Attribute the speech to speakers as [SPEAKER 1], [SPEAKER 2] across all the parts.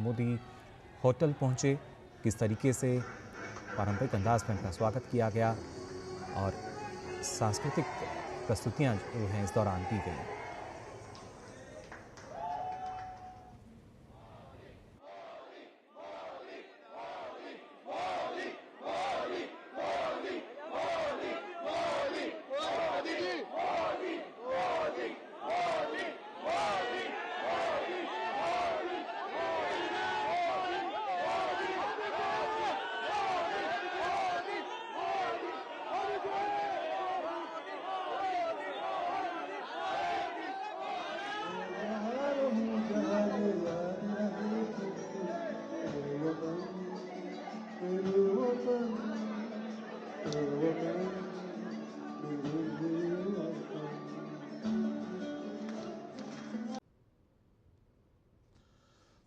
[SPEAKER 1] Modi hotel पहुँचे, किस तरीके से पारंपरिक अंदाज में उनका स्वागत किया गया और सांस्कृतिक प्रस्तुतियाँ जो हैं इस दौरान की गई।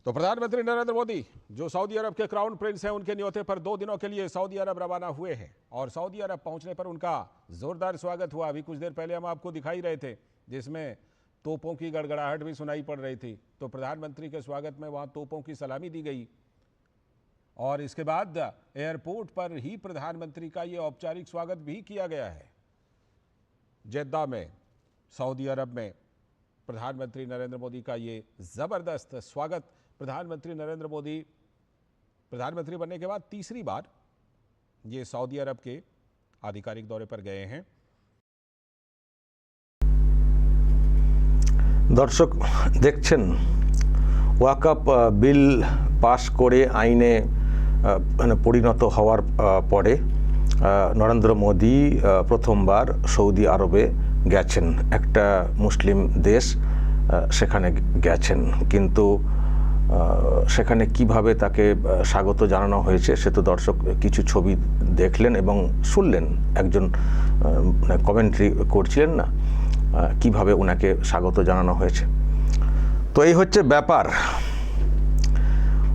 [SPEAKER 2] तो प्रधानमंत्री नरेंद्र मोदी, जो सऊदी अरब के क्राउन प्रिंस हैं, उनके न्योते पर दो दिनों के लिए सऊदी अरब रवाना हुए हैं और सऊदी अरब पहुँचने पर उनका जोरदार स्वागत हुआ। अभी कुछ देर पहले हम आपको दिखाई रहे थे, जिसमें तोपों की गड़गड़ाहट भी सुनाई पड़ रही थी। तो प्रधानमंत्री के स्वागत में वहाँ तोपों की सलामी दी गई और इसके बाद एयरपोर्ट पर ही प्रधानमंत्री का ये औपचारिक स्वागत भी किया गया है। जेद्दा में, सऊदी अरब में प्रधानमंत्री नरेंद्र मोदी का ये ज़बरदस्त स्वागत प्रधानमंत्री नरेंद्र मोदी प्रधानमंत्री बनने के बाद तीसरी बार ये सऊदी अरब के आधिकारिक दौरे पर गए हैं
[SPEAKER 3] দর্শক দেখছেন ওয়াকাপ আহ, বিল পাশ করে আইনে আহ, মানে পরিণত হওয়ার আহ, পরে আহ, নরেন্দ্র মোদী আহ, প্রথমবার সৌদি আরবে গেছেন একটা মুসলিম দেশ আহ, সেখানে গেছেন কিন্তু আহ, সেখানে কীভাবে তাকে স্বাগত জানানো হয়েছে, সে তো দর্শক কিছু ছবি দেখলেন এবং শুনলেন, একজন কমেন্ট্রি করছিলেন না কীভাবে ওনাকে স্বাগত জানানো হয়েছে। তো এই হচ্ছে ব্যাপার।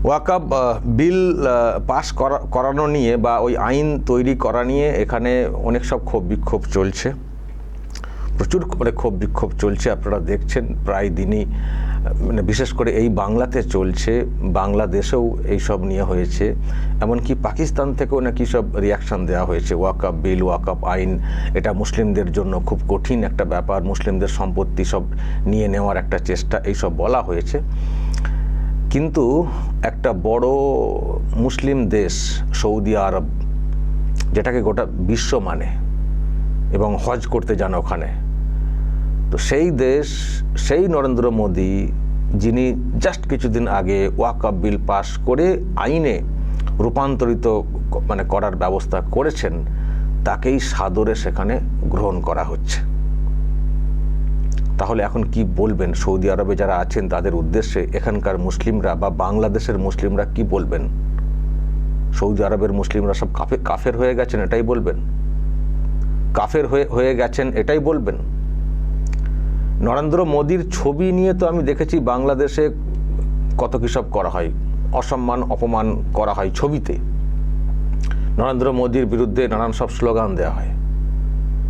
[SPEAKER 3] ওয়াকাব বিল পাশ করা, করানো নিয়ে বা ওই আইন তৈরি করা নিয়ে এখানে অনেক সব ক্ষোভ বিক্ষোভ চলছে। প্রচুর করে ক্ষোভ বিক্ষোভ চলছে, আপনারা দেখছেন, প্রায় দিনই মানে বিশেষ করে এই বাংলাতে চলছে, বাংলাদেশেও এই সব নিয়ে হয়েছে। এমনকি পাকিস্তান থেকেও নাকি সব রিয়াকশান দেওয়া হয়েছে। ওয়াকাপ বিল ওয়াকাপ আইন, এটা মুসলিমদের জন্য খুব কঠিন একটা ব্যাপার। মুসলিমদের সম্পত্তি সব নিয়ে নেওয়ার একটা চেষ্টা, এইসব বলা হয়েছে। কিন্তু একটা বড় মুসলিম দেশ, সৌদি আরব, যেটাকে গোটা বিশ্ব মানে এবং হজ করতে যান ওখানে তো সেই দেশ, সেই নরেন্দ্র মোদী, যিনি জাস্ট কিছুদিন আগে ওয়াকাব বিল পাশ করে আইনে রূপান্তরিত মানে করার ব্যবস্থা করেছেন, তাকেই সাদরে সেখানে গ্রহণ করা হচ্ছে। তাহলে এখন কি বলবেন? সৌদি আরবে যারা আছেন, তাদের উদ্দেশ্যে এখানকার মুসলিমরা বা বাংলাদেশের মুসলিমরা কি বলবেন? সৌদি আরবের মুসলিমরা সব কাফে, কাফের হয়ে গেছেন, এটাই বলবেন? কাফের হয়ে হয়ে গেছেন, এটাই বলবেন? নরেন্দ্র মোদীর ছবি নিয়ে তো আমি দেখেছি বাংলাদেশে কত কী সব করা হয়, অসম্মান, অপমান করা হয় ছবিতে। নরেন্দ্র মোদীর বিরুদ্ধে নানান সব স্লোগান দেওয়া হয়।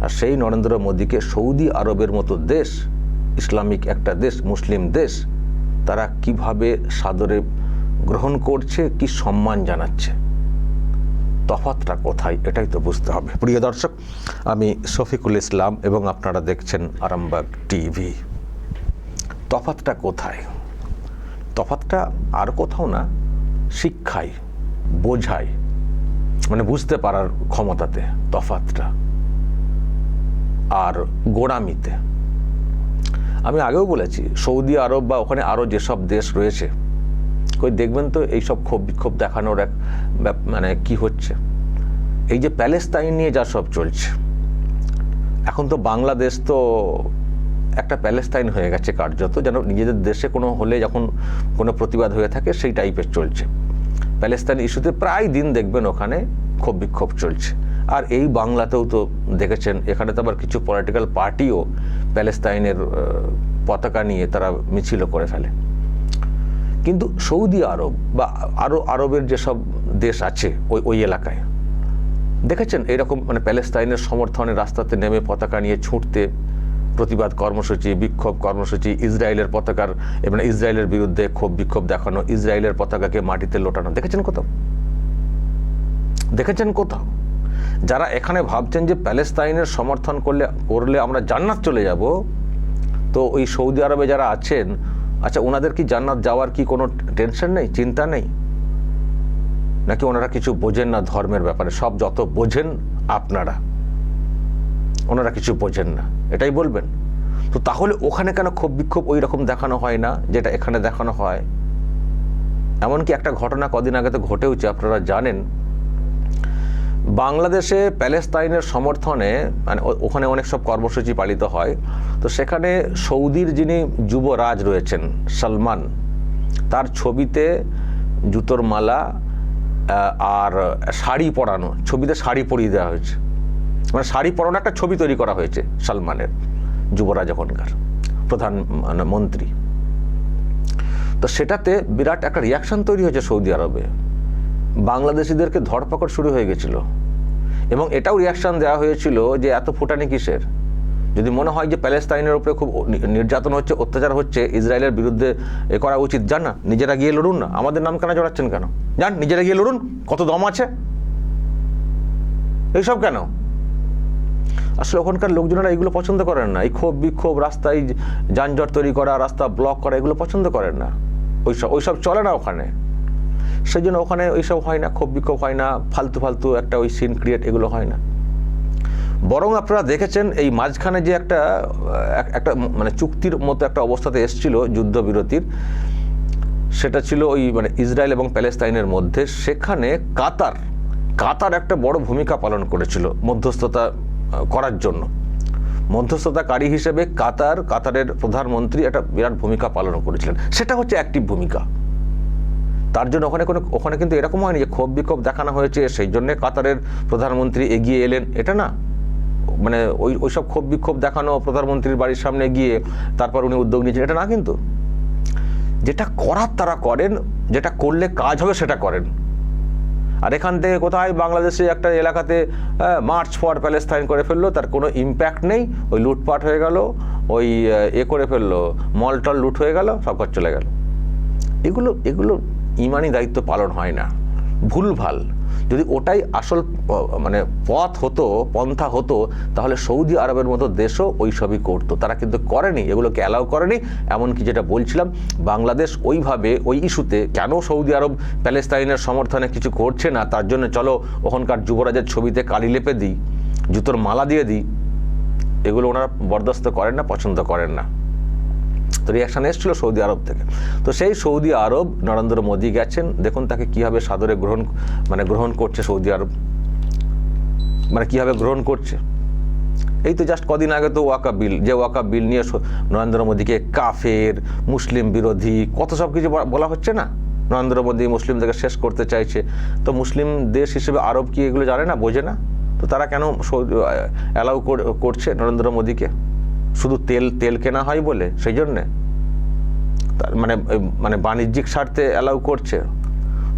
[SPEAKER 3] আর সেই নরেন্দ্র মোদীকে সৌদি আরবের মতো দেশ, ইসলামিক একটা দেশ, মুসলিম দেশ, তারা কীভাবে সাদরে গ্রহণ করছে, কি সম্মান জানাচ্ছে। তফাতটা কোথায়, এটাই তো বুঝতে হবে। প্রিয় দর্শক, আমি শফিকুল ইসলাম এবং আপনারা দেখছেন আরামবাগ টিভি। তফাতটা কোথায়? তফাতটা আর কোথাও না, শিক্ষায়, বোঝায় মানে বুঝতে পারার ক্ষমতাতে তফাতটা। আর গোড়ামিতে। আমি আগেও বলেছি, সৌদি আরব বা ওখানে আরও যেসব দেশ রয়েছে কই দেখবেন তো এইসব ক্ষোভ বিক্ষোভ দেখানোর এক মানে কি হচ্ছে? এই যে প্যালেস্তাইন নিয়ে যা সব চলছে, এখন তো বাংলাদেশ তো একটা প্যালেস্তাইন হয়ে গেছে কার্যত, যেন নিজেদের দেশে কোনো হলে যখন কোনো প্রতিবাদ হয়ে থাকে সেই টাইপের চলছে। প্যালেস্তাইন ইস্যুতে প্রায় দিন দেখবেন ওখানে ক্ষোভ বিক্ষোভ চলছে। আর এই বাংলাতেও তো দেখেছেন, এখানে তো আবার কিছু পলিটিক্যাল পার্টিও প্যালেস্তাইনের পতাকা নিয়ে তারা মিছিলও করে ফেলে। কিন্তু সৌদি আরব বা আরও আরবের যেসব দেশ আছে, ওই ওই এলাকায়, দেখেছেন এরকম মানে প্যালেস্তাইনের সমর্থনে রাস্তাতে নেমে পতাকা নিয়ে ছুটতে, প্রতিবাদ কর্মসূচি, বিক্ষোভ কর্মসূচি, ইসরায়েলের পতাকার মানে ইসরায়েলের বিরুদ্ধে ক্ষোভ, বিক্ষোভ দেখানো, ইসরায়েলের পতাকাকে মাটিতে লোটানো, দেখেছেন কোথাও? দেখেছেন কোথাও? যারা এখানে ভাবছেন যে প্যালেস্তাইনের সমর্থন করলে করলে আমরা জান্নাত চলে যাব, তো ওই সৌদি আরবে যারা আছেন আচ্ছা ওনাদের কি জান্নাত যাওয়ার কি কোনো টেনশন নেই? চিন্তা নেই? নাকি ওনারা কিছু বোঝেন না ধর্মের ব্যাপারে? সব যত বোঝেন আপনারা। ওনারা কিছু বোঝেন না। এটাই বলবেন। তো তাহলে ওখানে কেন ক্ষোভ বিক্ষোভ ওই রকম দেখানো হয় না, যেটা এখানে দেখানো হয়? এমনকি একটা ঘটনা কদিন আগে তো ঘটেওছে, আপনারা জানেন। বাংলাদেশে প্যালেস্তাইনের সমর্থনে মানে ওখানে অনেক সব কর্মসূচি পালিত হয়। তো সেখানে সৌদির যিনি যুবরাজ রয়েছেন, সলমান, তার ছবিতে জুতোর মালা আর শাড়ি পরানো, ছবিতে শাড়ি পরিয়ে দেওয়া হয়েছে। মানে শাড়ি পরানো একটা ছবি তৈরি করা হয়েছে সলমানের, যুবরাজ এখনকার, প্রধান মানে মন্ত্রী। তো সেটাতে বিরাট একটা রিয়াকশন তৈরি হয়েছে সৌদি আরবে। বাংলাদেশিদেরকে ধরপাকড় শুরু হয়ে গেছিল। এবং এটাও রিয়াকশন দেওয়া হয়েছিল যে এত ফুটানি কিসের? যদি মনে হয় যে প্যালেস্তাইনের উপরে খুব নির্যাতন হচ্ছে, অত্যাচার হচ্ছে, ইসরায়েলের বিরুদ্ধে এ করা উচিত, যান না, নিজেরা গিয়ে লড়ুন না। আমাদের নাম কেন জড়াচ্ছেন কেন? যান, নিজেরা গিয়ে লড়ুন, কত দম আছে? এইসব কেন? আসলে ওখানকার লোকজনেরা এগুলো পছন্দ করেন না। এই ক্ষোভ বিক্ষোভ, রাস্তায় যানজট তৈরি করা, রাস্তা ব্লক করা, এগুলো পছন্দ করেন না। ওইসব ওইসব চলে না ওখানে। সেই জন্য ওখানে ওইসব হয় না ক্ষোভ বিক্ষোভ হয় না, ফালতু ফালতু একটা ওই সিন ক্রিয়েট এগুলো হয় না। বরং আপনারা দেখেছেন এই মাঝখানে যে একটা একটা মানে চুক্তির মতো একটা অবস্থাতে এসছিল যুদ্ধবিরতির, সেটা ছিল ওই মানে ইসরায়েল এবং প্যালেস্তাইনের মধ্যে। সেখানে কাতার কাতার একটা বড় ভূমিকা পালন করেছিল মধ্যস্থতা করার জন্য। মধ্যস্থতাকারী হিসেবে কাতার, কাতারের প্রধানমন্ত্রী একটা বিরাট ভূমিকা পালন করেছিলেন। সেটা হচ্ছে অ্যাক্টিভ ভূমিকা। তার জন্য ওখানে কোনো, ওখানে কিন্তু এরকম হয়নি যে ক্ষোভ বিক্ষোভ দেখানো হয়েছে, সেই জন্যে কাতারের প্রধানমন্ত্রী এগিয়ে এলেন। এটা না? মানে ওই, ওইসব ক্ষোভ বিক্ষোভ দেখানো, প্রধানমন্ত্রীর বাড়ির সামনে গিয়ে তারপর উনি উদ্যোগ নিয়েছেন, এটা না কিন্তু। যেটা করার তারা করেন, যেটা করলে কাজ হবে সেটা করেন। আর এখান থেকে কোথায়? বাংলাদেশে একটা এলাকাতে মার্চ ফর প্যালেস্তাইন করে ফেলল, তার কোনো ইম্প্যাক্ট নেই। ওই লুটপাট হয়ে গেল, ওই এ করে ফেলল মল টল লুট হয়ে গেল, সব চলে গেল। এগুলো এগুলো ইমানি দায়িত্ব পালন হয় না। ভুলভাল। যদি ওটাই আসল মানে পথ হতো, পন্থা হতো, তাহলে সৌদি আরবের মতো দেশও ওই সবই করতো। তারা কিন্তু করেনি, এগুলোকে অ্যালাউ করেনি। এমনকি যেটা বলছিলাম, বাংলাদেশ ওইভাবে ওই ইস্যুতে কেন সৌদি আরব প্যালেস্তাইনের সমর্থনে কিছু করছে না, তার জন্য চলো ওখানকার যুবরাজের ছবিতে কালি লেপে দিই, জুতোর মালা দিয়ে দিই। এগুলো ওনারা বরদাস্ত করেন না, পছন্দ করেন না। তো রিয়াকশান এসেছিল সৌদি আরব থেকে। তো সেই সৌদি আরব নরেন্দ্র মোদী গেছেন। দেখুন তাকে কীভাবে সাদরে গ্রহণ মানে গ্রহণ করছে সৌদি আরব। মানে কীভাবে গ্রহণ করছে। এই তো জাস্ট কদিন আগে তো ওয়াকা বিল, যে ওয়াকা বিল নিয়ে নরেন্দ্র মোদীকে কাফের, মুসলিম বিরোধী, কত সব কিছু বলা হচ্ছে না? নরেন্দ্র মোদী মুসলিমদেরকে শেষ করতে চাইছে। তো মুসলিম দেশ হিসেবে আরব কি এগুলো জানে না, বোঝে না? তো তারা কেন অ্যালাউ করছে নরেন্দ্র মোদীকে? শুধু তেল তেল কেনা হয় বলে? সেই জন্যে? তার মানে মানে বাণিজ্যিক স্বার্থে অ্যালাউ করছে।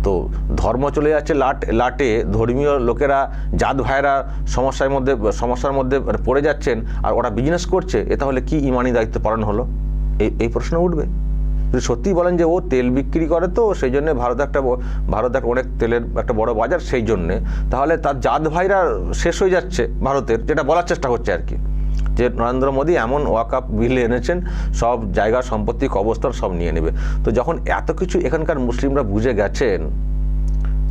[SPEAKER 3] তো ধর্ম চলে যাচ্ছে লাট, লাটে। ধর্মীয় লোকেরা, জাত ভাইরা সমস্যার মধ্যে সমস্যার মধ্যে পড়ে যাচ্ছেন আর ওরা বিজনেস করছে। এ তাহলে কি ইমানি দায়িত্ব পালন হলো? এই এই প্রশ্ন উঠবে। যদি সত্যিই বলেন যে ও তেল বিক্রি করে তো, সেই জন্যে ভারত একটা ভারত একটা অনেক তেলের একটা বড় বাজার, সেই জন্যে। তাহলে তার জাত ভাইরা শেষ হয়ে যাচ্ছে ভারতের, যেটা বলার চেষ্টা হচ্ছে আর কি। যে নরেন্দ্র মোদী এমন ওয়াকাপ বিল এনেছেন, সব জায়গা, সম্পত্তি অবস্থান সব নিয়ে নেবে। তো যখন এত কিছু এখানকার মুসলিমরা বুঝে গেছেন,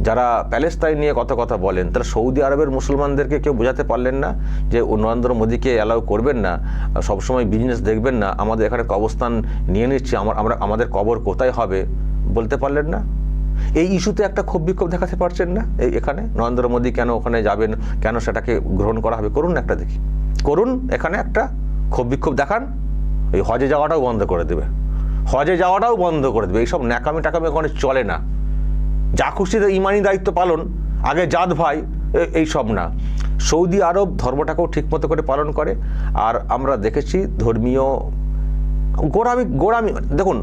[SPEAKER 3] যারা প্যালেস্তাইন নিয়ে কথা কথা বলেন, তারা সৌদি আরবের মুসলমানদেরকে কেউ বোঝাতে পারলেন না যে নরেন্দ্র মোদীকে অ্যালাউ করবেন না, সবসময় বিজনেস দেখবেন না, আমাদের এখানে অবস্থান নিয়ে নিচ্ছি, আমার, আমরা, আমাদের কবর কোথায় হবে বলতে পারলেন না? এই ইস্যুতে একটা ক্ষোভ বিক্ষোভ দেখাতে পারছেন না এই এখানে? নরেন্দ্র মোদী কেন ওখানে যাবেন, কেন সেটাকে গ্রহণ করা হবে? করুন একটা দেখি। করুন, এখানে একটা ক্ষোভ বিক্ষোভ দেখান। এই হজে যাওয়াটাও বন্ধ করে দেবে। হজে যাওয়াটাও বন্ধ করে দেবে। এইসব ন্যাকামি টাকামি ওখানে চলে না। যা খুশিতে ইমানি দায়িত্ব পালন। আগে জাত ভাই এই সব না। সৌদি আরব ধর্মটাকেও ঠিকমতো করে পালন করে। আর আমরা দেখেছি ধর্মীয় গোড়ামি গোড়ামি, দেখুন,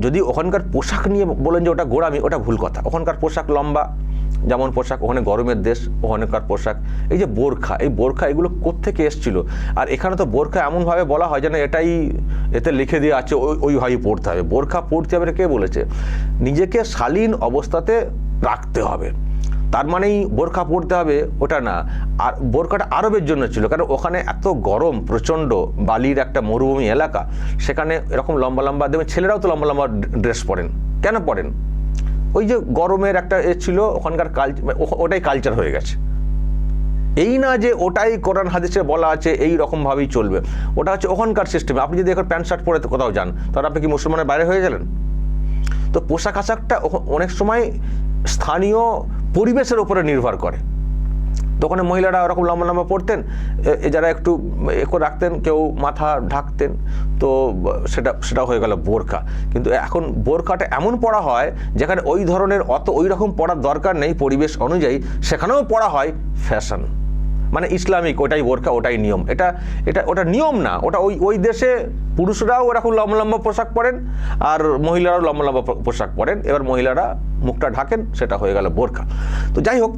[SPEAKER 3] যদি ওখানকার পোশাক নিয়ে বলেন যে ওটা গোড়ামি, ওটা ভুল কথা। ওখানকার পোশাক লম্বা যেমন পোশাক, ওখানে গরমের দেশ, ওখানকার পোশাক। এই যে বোরখা, এই বোরখা এগুলো কোত্থেকে এসছিল? আর এখানে তো বোরখা এমনভাবে বলা হয় যেন এটাই এতে লিখে দিয়ে আছে, ওই, ওইভাবেই পড়তে হবে। বোরখা পড়তে হবে কে বলেছে? নিজেকে শালীন অবস্থাতে রাখতে হবে। তার মানেই বোরখা পড়তে হবে, ওটা না। আর বোরখাটা আরবের জন্য ছিল, কারণ ওখানে এত গরম, প্রচণ্ড বালির একটা মরুভূমি এলাকা। সেখানে এরকম লম্বা লম্বা, দেখবেন ছেলেরাও তো লম্বা লম্বা ড্রেস পরেন। কেন পরেন? ওই যে গরমের একটা এ ছিল, ওখানকার কালচার ওটাই কালচার হয়ে গেছে। এই না যে ওটাই কোরআন, হাদিসে বলা আছে, এই রকমভাবেই চলবে। ওটা হচ্ছে ওখানকার সিস্টেমে আপনি যদি এখন প্যান্ট, শার্ট পরে কোথাও যান, তাহলে আপনি কি মুসলমানের বাইরে হয়ে গেলেন? তো পোশাক আশাকটা অনেক সময় স্থানীয় পরিবেশের উপরে নির্ভর করে। দোকানে মহিলারা ওরকম লম্বা লম্বা পড়তেন যারা একটু, এ করে রাখতেন, কেউ মাথা ঢাকতেন, তো সেটা সেটা হয়ে গেল বোরখা। কিন্তু এখন বোরখাটা এমন পড়া হয়, যেখানে ওই ধরনের অত ওই রকম পড়ার দরকার নেই পরিবেশ অনুযায়ী, সেখানেও পড়া হয় ফ্যাশন মানে ইসলামিক, ওটাই বোরখা, ওটাই নিয়ম। এটা এটা, ওটা নিয়ম না, ওটা ওই ওই দেশে পুরুষরাও এরকম লম্বা লম্বা পোশাক পরেন, আর মহিলারাও লম্বা লম্বা পোশাক পরেন। এবার মহিলারা মুখটা ঢাকেন, সেটা হয়ে গেল বোরখা। তো যাই হোক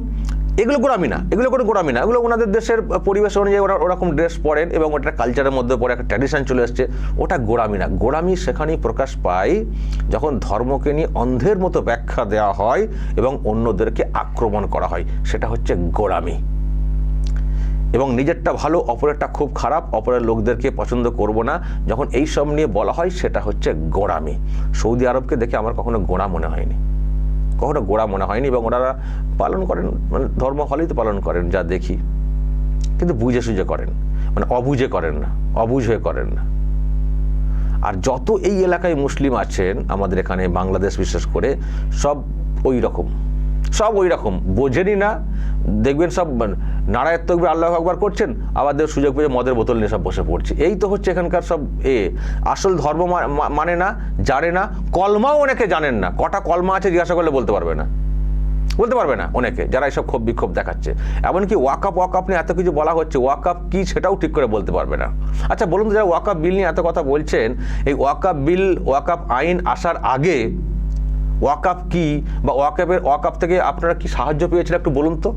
[SPEAKER 3] এগুলো গোড়ামি না, এগুলো কোনো গোড়ামি না। এগুলো ওনাদের দেশের পরিবেশ অনুযায়ী ওরা ওরকম ড্রেস পরেন এবং ওটা কালচারের মধ্যে পরে একটা ট্র্যাডিশন চলে এসছে ওটা গোড়ামি না। গোড়ামি সেখানেই প্রকাশ পায় যখন ধর্মকে নিয়ে অন্ধের মতো ব্যাখ্যা দেওয়া হয় এবং অন্যদেরকে আক্রমণ করা হয়। সেটা হচ্ছে গোড়ামি। এবং নিজেরটা ভালো, অপরেরটা খুব খারাপ, অপরের লোকদেরকে পছন্দ করব না। যখন এই সব নিয়ে বলা হয়, সেটা হচ্ছে গোড়ামি। সৌদি আরবকে দেখে আমার কখনো গোড়া মনে হয়নি। কখনো গোড়া মনে হয়নি এবং ওনারা পালন করেন মানে ধর্ম হলেই তো পালন করেন যা দেখি। কিন্তু বুঝে সুঝে করেন। মানে অবুঝে করেন না, অবুঝ হয়ে করেন না। আর যত এই এলাকায় মুসলিম আছেন, আমাদের এখানে বাংলাদেশ বিশেষ করে সব ওই রকম। সব ওই রকম। বোঝেনই না। দেখবেন সব নারায়ের তকবে আল্লাহ আকবার করছেন, আবার দেখবেন সুযোগ পেয়ে মদের বোতল নিয়ে সব বসে পড়ছে। এই তো হচ্ছে এখানকার সব এ। আসল ধর্ম মানে না, জানে না, কলমাও অনেকে জানেন না। কটা কলমা আছে জিজ্ঞাসা করলে বলতে পারবে না। বলতে পারবে না অনেকে, যারা এইসব ক্ষোভ বিক্ষোভ দেখাচ্ছে। এমনকি ওয়াকাপ ওয়াকাপ নিয়ে এত কিছু বলা হচ্ছে ওয়াকাপ কি সেটাও ঠিক করে বলতে পারবে না। আচ্ছা বলুন তো যারা ওয়াকাপ বিল নিয়ে এত কথা বলছেন, এই ওয়াকাপ বিল ওয়াকাপ আইন আসার আগে ওয়াকাপ কি বা ওয়াকাপের ওয়াকাপ থেকে আপনারা কি সাহায্য পেয়েছিলেন একটু বলুন তো?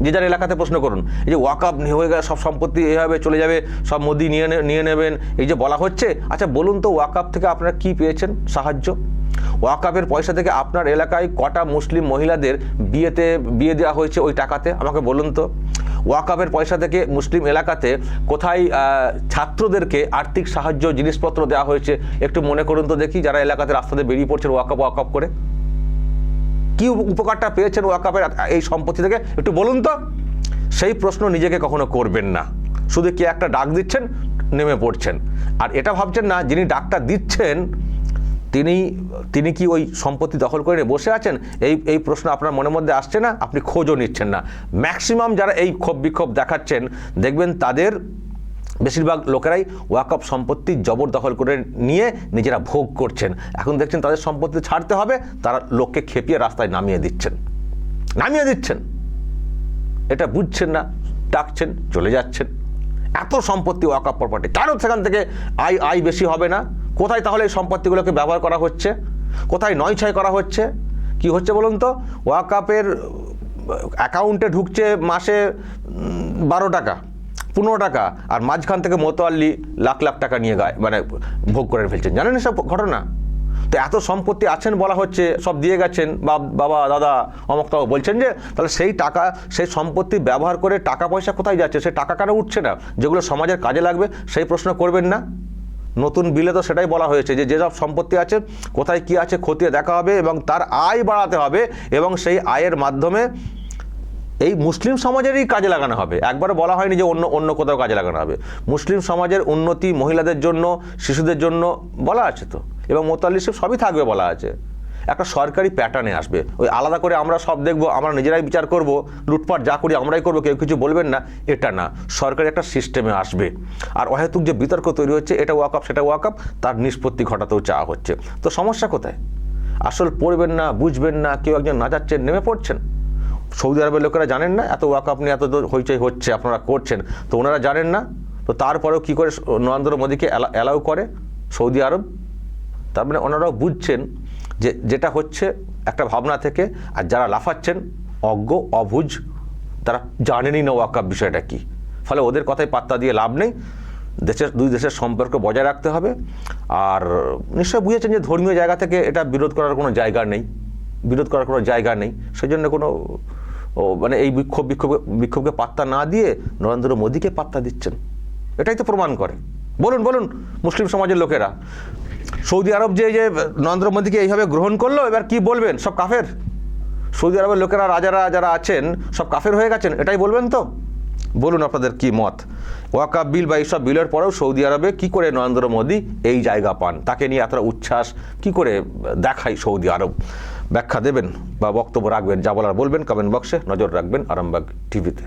[SPEAKER 3] যে যার এলাকাতে প্রশ্ন করুন। এই যে ওয়াকাপ হয়ে গেলে সব সম্পত্তি এভাবে চলে যাবে, সব মোদি নিয়ে নিয়ে নেবেন, এই যে বলা হচ্ছে। আচ্ছা বলুন তো ওয়াকাপ থেকে আপনারা কি পেয়েছেন সাহায্য? ওয়াকাপের পয়সা থেকে আপনার এলাকায় কটা মুসলিম মহিলাদের বিয়েতে, বিয়ে দেওয়া হয়েছে ওই টাকাতে? আমাকে বলুন তো। ওয়াকাপের পয়সা থেকে মুসলিম এলাকাতে কোথায় ছাত্রদেরকে আর্থিক সাহায্য, জিনিসপত্র দেওয়া হয়েছে, একটু মনে করুন তো দেখি যারা এলাকাতে রাস্তাতে বেরিয়ে পড়ছেন ওয়াকাপ ওয়াকাপ করে। কি উপকারটা পেয়েছেন ওয়াকাপের এই সম্পত্তি থেকে? একটু বলুন তো। সেই প্রশ্ন নিজেকে কখনো করবেন না। শুধু কি একটা ডাক দিচ্ছেন, নেমে পড়ছেন। আর এটা ভাবছেন না, যিনি ডাকটা দিচ্ছেন তিনি তিনি কি ওই সম্পত্তি দখল করে বসে আছেন? এই এই প্রশ্ন আপনার মনের মধ্যে আসছে না? আপনি খোঁজও নিচ্ছেন না। ম্যাক্সিমাম যারা এই ক্ষোভ বিক্ষোভ দেখাচ্ছেন, দেখবেন তাদের বেশিরভাগ লোকেরাই ওয়াকআপ সম্পত্তি জবরদখল করে নিয়ে নিজেরা ভোগ করছেন। এখন দেখছেন তাদের সম্পত্তি ছাড়তে হবে, তারা লোককে খেপিয়ে রাস্তায় নামিয়ে দিচ্ছেন। নামিয়ে দিচ্ছেন। এটা বুঝছেন না, ডাকছেন, চলে যাচ্ছেন। এত সম্পত্তি ওয়াকআপ প্রপার্টি। কারও সেখান থেকে আয় আয় বেশি হবে না? কোথায় তাহলে এই সম্পত্তিগুলোকে ব্যবহার করা হচ্ছে? কোথায় নয় ছয় করা হচ্ছে? কি হচ্ছে বলুন তো? ওয়াকআপের অ্যাকাউন্টে ঢুকছে মাসে বারো টাকা, পনেরো টাকা, আর মাঝখান থেকে মোতোয়াল্লি লাখ লাখ টাকা নিয়ে গায় মানে ভোগ করে ফেলছেন। জানেন সব ঘটনা? তো এত সম্পত্তি আছেন বলা হচ্ছে, সব দিয়ে গেছেন বাবা, দাদা অমকটাও বলছেন যে, তাহলে সেই টাকা, সেই সম্পত্তি ব্যবহার করে টাকা পয়সা কোথায় যাচ্ছে? সেই টাকা কেন উঠছে না? যেগুলো সমাজের কাজে লাগবে, সেই প্রশ্ন করবেন না? নতুন বিলে তো সেটাই বলা হয়েছে যে যেসব সম্পত্তি আছে, কোথায় কি আছে খতিয়ে দেখা হবে এবং তার আয় বাড়াতে হবে এবং সেই আয়ের মাধ্যমে এই মুসলিম সমাজেরই কাজে লাগানো হবে। একবার বলা হয়নি যে অন্য অন্য কোথাও কাজে লাগানো হবে। মুসলিম সমাজের উন্নতি মহিলাদের জন্য, শিশুদের জন্য বলা আছে তো এবং মোতাল্লিশ সব সবই থাকবে বলা আছে। একটা সরকারি প্যাটার্নে আসবে। ওই আলাদা করে আমরা সব দেখব, আমরা নিজেরাই বিচার করব, লুটপাট যা করি আমরাই করব, কেউ কিছু বলবেন না, এটা না। সরকারি একটা সিস্টেমে আসবে। আর অহেতুক যে বিতর্ক তৈরি হচ্ছে, এটা ওয়াকআপ সেটা ওয়াকআপ তার নিষ্পত্তি ঘটাতেও চাওয়া হচ্ছে। তো সমস্যা কোথায়? আসল পড়বেন না, বুঝবেন না, কেউ একজন না যাচ্ছেন নেমে পড়ছেন। সৌদি আরবের লোকেরা জানেন না, এত ওয়াকআপ নিয়ে এত হইচই হচ্ছে, আপনারা করছেন। তো ওনারা জানেন না, তো তারপরেও কী করে নরেন্দ্র মোদীকে অ্যালাউ করে সৌদি আরব? তার মানে ওনারাও বুঝছেন যে, যেটা হচ্ছে একটা ভাবনা থেকে, আর যারা লাফাচ্ছেন, অজ্ঞ অভুজ তারা জানেনই না ওয়াকাপ বিষয়টা কি। ফলে ওদের কথায় পাত্তা দিয়ে লাভ নেই। দেশের, দুই দেশের সম্পর্ক বজায় রাখতে হবে। আর নিশ্চয় বুঝেছেন যে ধর্মীয় জায়গা থেকে এটা বিরোধ করার কোনো জায়গা নেই। বিরোধ করার কোনো জায়গা নেই। সেই জন্য কোনো মানে এই বিক্ষোভ বিক্ষোভ, বিক্ষোভকে পাত্তা না দিয়ে নরেন্দ্র মোদীকে পাত্তা দিচ্ছেন। এটাই তো প্রমাণ করে। বলুন বলুন, মুসলিম সমাজের লোকেরা। সৌদি আরব যে যে নরেন্দ্র মোদীকে এইভাবে গ্রহণ করল, এবার কি বলবেন? সব কাফের? সৌদি আরবের লোকেরা, রাজারা যারা আছেন, সব কাফের হয়ে গেছেন, এটাই বলবেন তো? বলুন আপনাদের কি মত? ওয়াকাব বিল বা এইসব বিলের পরেও সৌদি আরবে কি করে নরেন্দ্র মোদী এই জায়গা পান? তাকে নিয়ে এতটা উচ্ছ্বাস কি করে দেখায় সৌদি আরব? ব্যাখ্যা দেবেন বা বক্তব্য রাখবেন, যা বলার বলবেন কমেন্ট বক্সে নজর রাখবেন আরামবাগ টিভিতে